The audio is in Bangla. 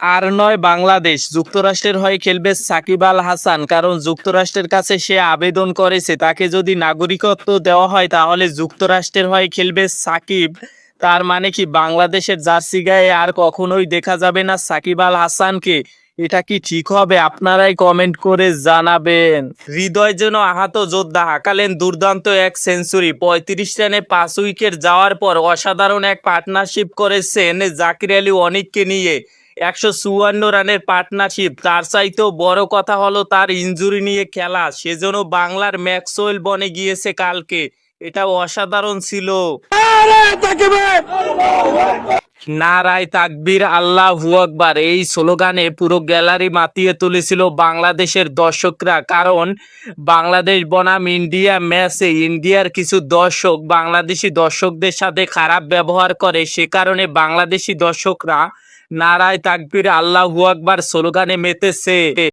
আর নয় বাংলাদেশ। যুক্তরাষ্ট্রের হয়ে খেলবে সাকিব আল হাসান, কারণ যুক্তরাষ্ট্রের কাছে সে আবেদন করেছে। তাকে যদি নাগরিকত্ব দেওয়া হয়, তাহলে যুক্তরাষ্ট্রের হয়ে খেলবে সাকিব। তার মানে কি, বাংলাদেশের জার্সি গায়ে আর কখনোই দেখা যাবে না সাকিব আল হাসানকে। এটা কি ঠিক হবে? আপনারাই কমেন্ট করে জানাবেন। হৃদয় যেন আহত যোদ্ধা, হাঁকালেন দুর্দান্ত এক সেঞ্চুরি। পঁয়ত্রিশ রানে পাঁচ উইকেট যাওয়ার পর অসাধারণ এক পার্টনারশিপ করেছেন জাকির আলী অনিককে নিয়ে। একশো চুয়ান্ন রানের পার্টনারশিপ। তার চাইতেও বড় কথা হলো তার ইঞ্জুরি নিয়ে খেলা। সেজন্য বাংলার ম্যাক্সওয়েল বনে গিয়েছে কালকে। এটা অসাধারণ ছিল। নারায় তাকবীর আল্লাহু আকবার। এই স্লোগানে পুরো গ্যালারি মাতিয়ে তুলেছিল বাংলাদেশের দর্শকরা। কারণ বাংলাদেশ বনাম ইন্ডিয়া ম্যাচে ইন্ডিয়ার কিছু দর্শক বাংলাদেশি দর্শকদের সাথে খারাপ ব্যবহার করে। সে কারণে বাংলাদেশি দর্শকরা নারায় তাকবীর আল্লাহু আকবার স্লোগানে মেতেছে।